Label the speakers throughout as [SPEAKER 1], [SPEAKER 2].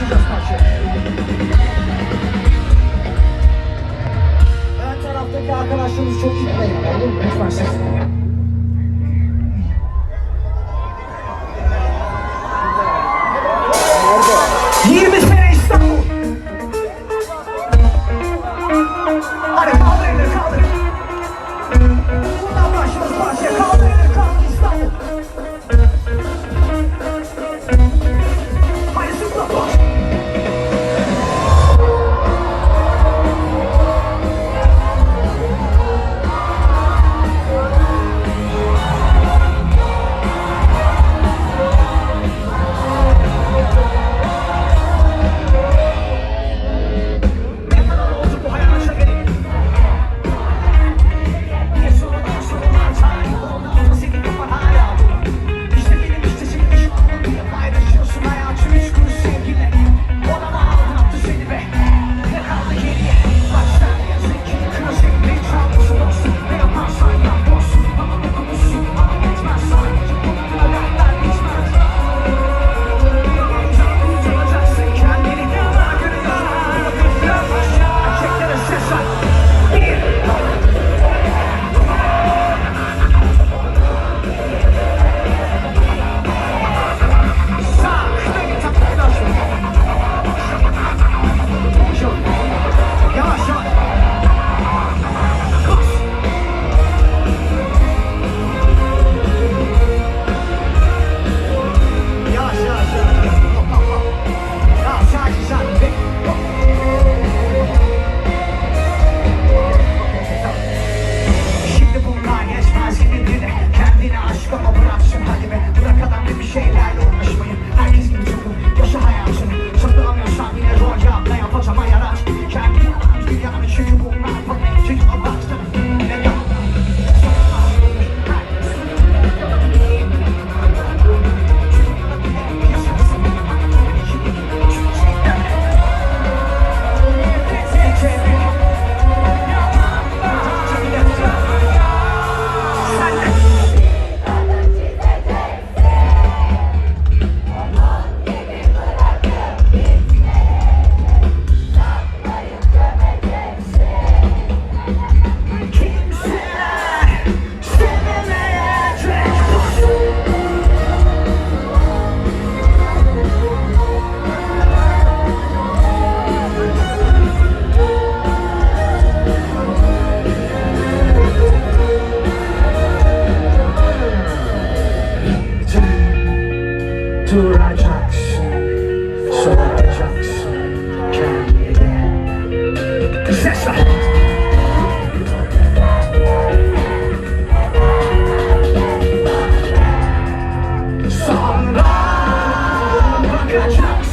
[SPEAKER 1] Başlayacağız parçaya. Taraftaki arkadaşlarımız çok gitmeyin. Lütfen ses.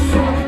[SPEAKER 1] Fuck.